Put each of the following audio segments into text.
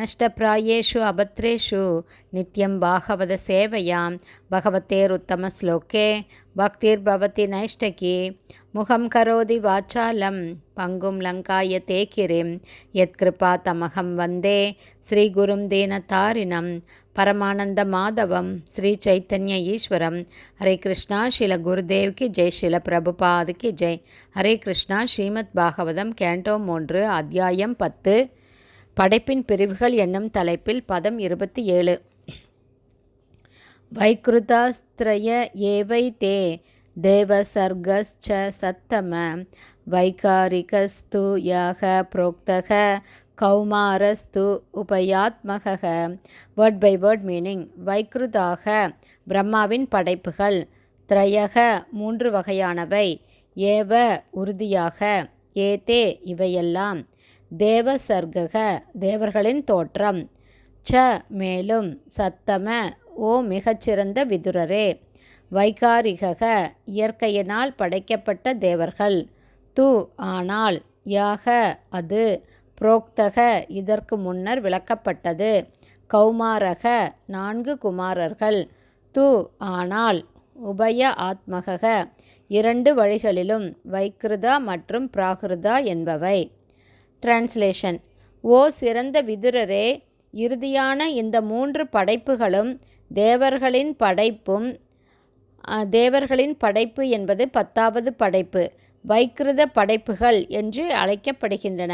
நஷ்டப்பிராயேஷு அபத்ரேஷு நித்யம் பாகவத சேவையாம். பகவத்தேருத்தமஸ்லோகே பக்திர்பவதி நைஷ்டகி. முகம் கரோதி வாச்சாலம். பங்கும் லங்காய தேக்கிரிம். யத்கிருபா தமகம் வந்தே. ஸ்ரீகுரும் தீனதாரிணம் பரமானந்த மாதவம். ஸ்ரீ சைத்தன்ய ஈஸ்வரம். ஹரே கிருஷ்ணா ஸ்ரீல குருதேவ் கி ஜெய். ஸ்ரீல பிரபுபாத் கி ஜெய். ஹரே கிருஷ்ணா ஸ்ரீமத் பாகவதம் கேண்டோ மூன்று அத்தியாயம் பத்து. படைப்பின் பிரிவுகள் என்னும் தலைப்பில் பதம் இருபத்தி ஏழு. வைக்ருதாஸ்திரய ஏவை தே தேவசர்கஸ்ச சத்தம வைகாரிகஸ்து யாக புரோக்தக கௌமாரஸ்து உபயாத்மக வேர்ட் பை வேர்ட் மீனிங் வைக்ருதாக பிரம்மாவின் படைப்புகள் திரையக மூன்று வகையானவை ஏவ உறுதியாக ஏதே இவையெல்லாம். தேவசர்கக தேவர்களின் தோற்றம். ச மேலும் சத்தம ஓ மிகச்சிறந்த விதுரரே. வைகாரிகக இயற்கையினால் படைக்கப்பட்ட தேவர்கள். து ஆனால் யாக அது புரோக்தக இதற்கு முன்னர் விளக்கப்பட்டது. கௌமாரக நான்கு குமாரர்கள். து ஆனால் உபய ஆத்மகக இரண்டு வழிகளிலும் வைக்கிருதா மற்றும் பிராகிருதா என்பவை. டிரான்ஸ்லேஷன் ஓ சிறந்த விதுரரே இறுதியான இந்த மூன்று படைப்புகளும் தேவர்களின் படைப்பும் தேவர்களின் படைப்பு என்பது பத்தாவது படைப்பு வைக்கிருத படைப்புகள் என்று அழைக்கப்படுகின்றன.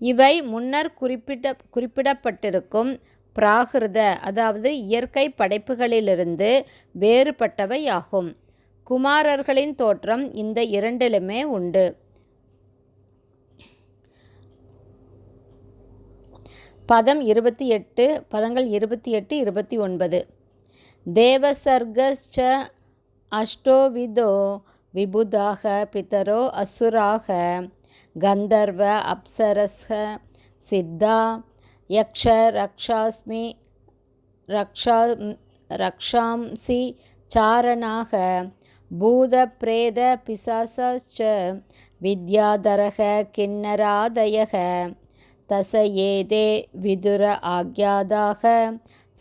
இவை முன்னர் குறிப்பிட்ட குறிப்பிடப்பட்டிருக்கும் பிராகிருத அதாவது இயற்கை படைப்புகளிலிருந்து வேறுபட்டவை ஆகும் குமாரர்களின் தோற்றம் இந்த இரண்டிலுமே உண்டு. பதம் இருபத்தி எட்டு பதங்கள் இருபத்தி எட்டு இருபத்தி ஒன்பது. தேவசர்கஸ்ச அஷ்டோவிதோ விபுதாக பிதரோ அசுராக கந்தர்வ அப்சரஸ்க சித்தா யக்ஷ ரக்ஷாஸ்மி ரக்ஷா ரக்ஷாம்சி சாரணாக பூத பிரேத பிசாசாச்ச வித்யாதரக கிண்ணராதயக தச ஏதே விதுர ஆக்யாதாக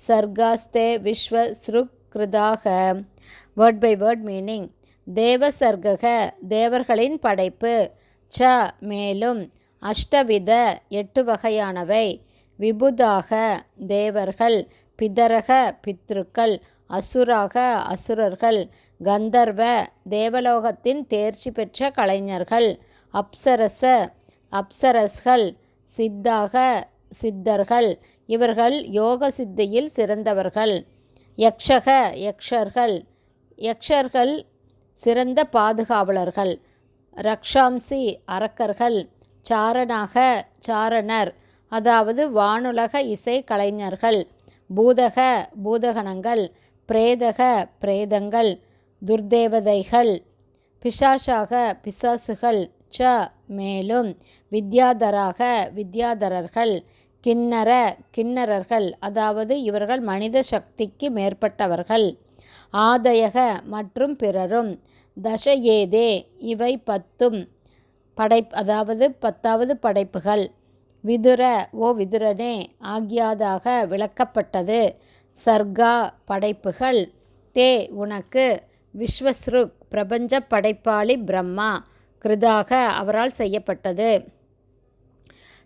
சர்காஸ்தே விஸ்வஸ்ருக்ருதாக வேர்ட் பை வேர்ட் மீனிங் தேவசர்கக தேவர்களின் படைப்பு ச மேலும் அஷ்டவித எட்டு வகையானவை. விபுதாக தேவர்கள் பிதரக பித்ருக்கள் அசுராக அசுரர்கள் கந்தர்வ தேவலோகத்தின் தேர்ச்சி பெற்ற கலைஞர்கள் அப்சரச அப்சரஸ்கள் சித்தாக சித்தர்கள். இவர்கள் யோக சித்தியில் சிறந்தவர்கள். யக்ஷக யக்ஷர்கள். யக்ஷர்கள் சிறந்த பாதுகாவலர்கள். ரக்ஷாம்சி அரக்கர்கள். சாரணாக சாரணர். அதாவது வானுலக இசை கலைஞர்கள். பூதக பூதகணங்கள். பிரேதக பிரேதங்கள். துர்தேவதைகள். பிசாசாக பிசாசுகள். ச மேலும் வித்யாதராக வித்யாதரர்கள் கிண்ணற கிண்ணறர்கள் அதாவது இவர்கள் மனித சக்திக்கு மேற்பட்டவர்கள் ஆதயக மற்றும் பிறரும் தசயேதே இவை பத்தும் படை அதாவது பத்தாவது படைப்புகள். விதுர ஓ விதுரனே ஆகியாதாக விளக்கப்பட்டது. சர்கா படைப்புகள். தே உனக்கு விஸ்வஸ்ருக் பிரபஞ்ச படைப்பாளி பிரம்மா. கிருதாக அவரால் செய்யப்பட்டது.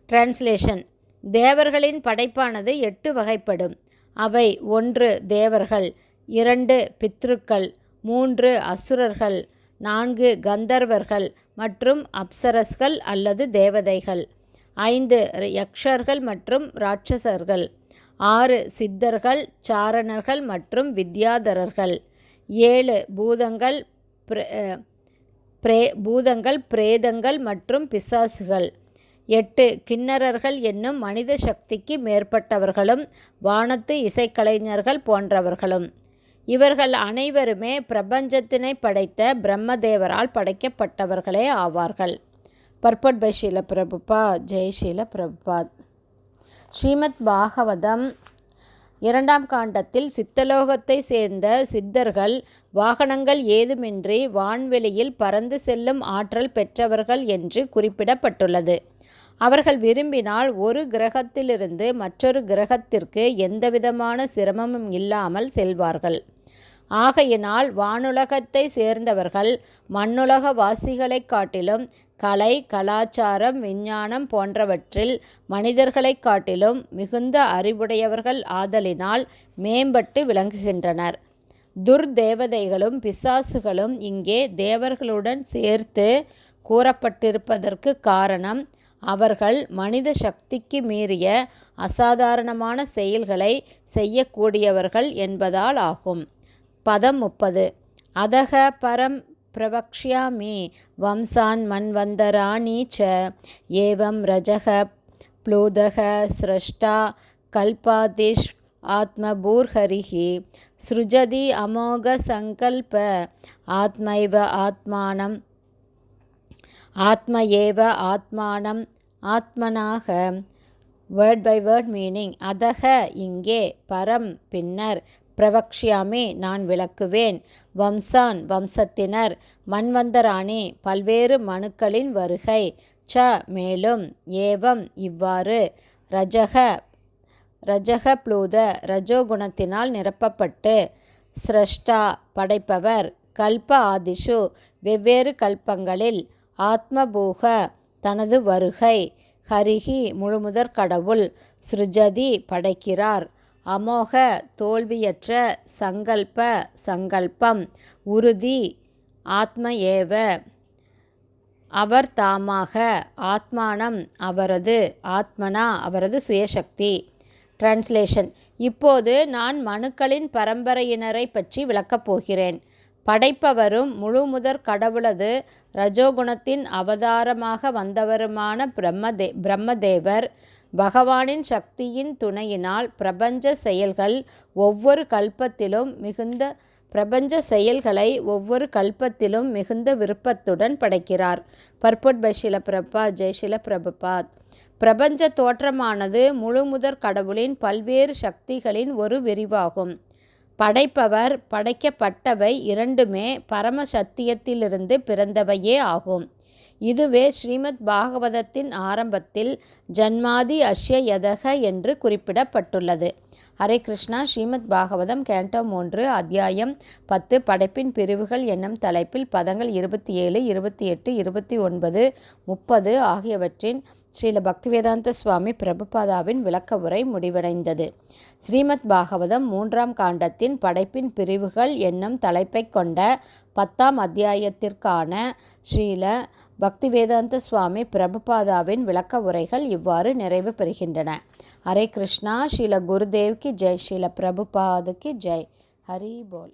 டிரான்ஸ்லேஷன் தேவர்களின் படைப்பானது எட்டு வகைப்படும். அவை ஒன்று தேவர்கள் இரண்டு பித்ருக்கள் மூன்று அசுரர்கள் நான்கு கந்தர்வர்கள் மற்றும் அப்சரஸ்கள் அல்லது தேவதைகள் ஐந்து யக்ஷர்கள் மற்றும் ராட்சசர்கள் ஆறு சித்தர்கள் சாரணர்கள் மற்றும் வித்யாதரர்கள் ஏழு பூதங்கள் பிரே பூதங்கள் பிரேதங்கள் மற்றும் பிசாசுகள். எட்டு கிண்ணறர்கள் என்னும் மனித சக்திக்கு மேற்பட்டவர்களும் வானத்து இசைக்கலைஞர்கள் போன்றவர்களும். இவர்கள் அனைவருமே பிரபஞ்சத்தினை படைத்த பிரம்மதேவரால் படைக்கப்பட்டவர்களே ஆவார்கள். பர்பட் பை ஷீல பிரபுபா ஜெய் ஷீல பிரபுபாத் ஸ்ரீமத் பாகவதம் இரண்டாம் காண்டத்தில் சித்தலோகத்தை சேர்ந்த சித்தர்கள் வாகனங்கள் ஏதுமின்றி வான்வெளியில் பறந்து செல்லும் ஆற்றல் பெற்றவர்கள் என்று குறிப்பிடப்பட்டுள்ளது. அவர்கள் விரும்பினால் ஒரு கிரகத்திலிருந்து மற்றொரு கிரகத்திற்கு எந்தவிதமான சிரமமும் இல்லாமல் செல்வார்கள். ஆகையினால் வானுலகத்தை சேர்ந்தவர்கள் மண்ணுலக வாசிகளைக் காட்டிலும் கலை கலாச்சாரம் விஞ்ஞானம் போன்றவற்றில் மனிதர்களைக் காட்டிலும் மிகுந்த அறிவுடையவர்கள் ஆதலினால் மேம்பட்டு விளங்குகின்றனர். துர்தேவதைகளும் பிசாசுகளும் இங்கே தேவர்களுடன் சேர்த்து கூறப்பட்டிருப்பதற்கு காரணம் அவர்கள் மனித சக்திக்கு மீறிய அசாதாரணமான செயல்களை செய்யக்கூடியவர்கள் என்பதால் ஆகும். பதம் முப்பது. அதக பரம் பிரவக்ஷ்யாமி வம்சான் மன்வந்தராணி ச ஏவம் ரஜக ப்ளூதக ஸ்ரஷ்டா கல்பாதிஷ் ஆத்மபூர்ஹரிஹி சృஜதி அமோக சங்கல்ப ஆத்மைவ ஆத்மானம் ஆத்ம ஏவ ஆத்மானம் ஆத்மனாக வேர்ட் பை வேர்ட் மீனிங் அதக இங்கே பரம் பின்னர் பிரவக்ஷியாமே நான் விளக்குவேன். வம்சான் வம்சத்தினர் மன்வந்தராணி பல்வேறு மனுக்களின் வருகை. ச மேலும் ஏவம் இவ்வாறு. ரஜக ரஜக ப்ளூத ரஜோகுணத்தினால் நிரப்பப்பட்டு. ஸ்ரஷ்டா படைப்பவர். கல்ப ஆதிஷு வெவ்வேறு கல்பங்களில் ஆத்மபூக தனது வருகை. ஹரிஹி முழுமுதற் கடவுள். ஸ்ருஜதி படைக்கிறார். அமோக தோல்வியற்ற சங்கல்ப சங்கல்பம் உறுதி ஆத்ம ஏவ அவர் தாமாக ஆத்மானம் அவரது ஆத்மனா அவரது சுயசக்தி. டிரான்ஸ்லேஷன் இப்போது நான் மனுக்களின் பரம்பரையினரை பற்றி விளக்கப் போகிறேன். படைப்பவரும் முழுமுதற் கடவுளது ரஜோகுணத்தின் அவதாரமாக வந்தவருமான பிரம்மதே பிரம்மதேவர் பகவானின் சக்தியின் துணையினால் பிரபஞ்ச செயல்கள் ஒவ்வொரு கல்பத்திலும் மிகுந்த பிரபஞ்ச செயல்களை ஒவ்வொரு கல்பத்திலும் மிகுந்த விருப்பத்துடன் படைக்கிறார். பர்பட் பை ஷில பிரபா ஜெய் பிரபஞ்ச தோற்றமானது முழுமுதற் கடவுளின் பல்வேறு சக்திகளின் ஒரு விரிவாகும். படைப்பவர் படைக்கப்பட்டவை இரண்டுமே பரம சத்தியத்திலிருந்து பிறந்தவையே ஆகும். இதுவே ஸ்ரீமத் பாகவதத்தின் ஆரம்பத்தில் ஜன்மாதி அஷ்ய யதக என்று குறிப்பிடப்பட்டுள்ளது. ஹரே கிருஷ்ணா ஸ்ரீமத் பாகவதம் கேண்டோ மூன்று அத்தியாயம் பத்து படைப்பின் பிரிவுகள் என்னும் தலைப்பில் பதங்கள் இருபத்தி ஏழு இருபத்தி எட்டு இருபத்தி ஒன்பது முப்பது ஆகியவற்றின் ஸ்ரீல பக்திவேதாந்த சுவாமி பிரபுபாதாவின் விளக்க உரை முடிவடைந்தது. ஸ்ரீமத் பாகவதம் மூன்றாம் காண்டத்தின் படைப்பின் பிரிவுகள் என்னும் தலைப்பை கொண்ட பத்தாம் அத்தியாயத்திற்கான ஸ்ரீல பக்திவேதாந்த சுவாமி பிரபுபாதாவின் விளக்க உரைகள் இவ்வாறு நிறைவு பெறுகின்றன. ஹரே கிருஷ்ணா ஸ்ரீல குருதேவ்க்கு ஜெய் ஸ்ரீல பிரபுபாதுக்கு ஜெய். ஹரி போல்.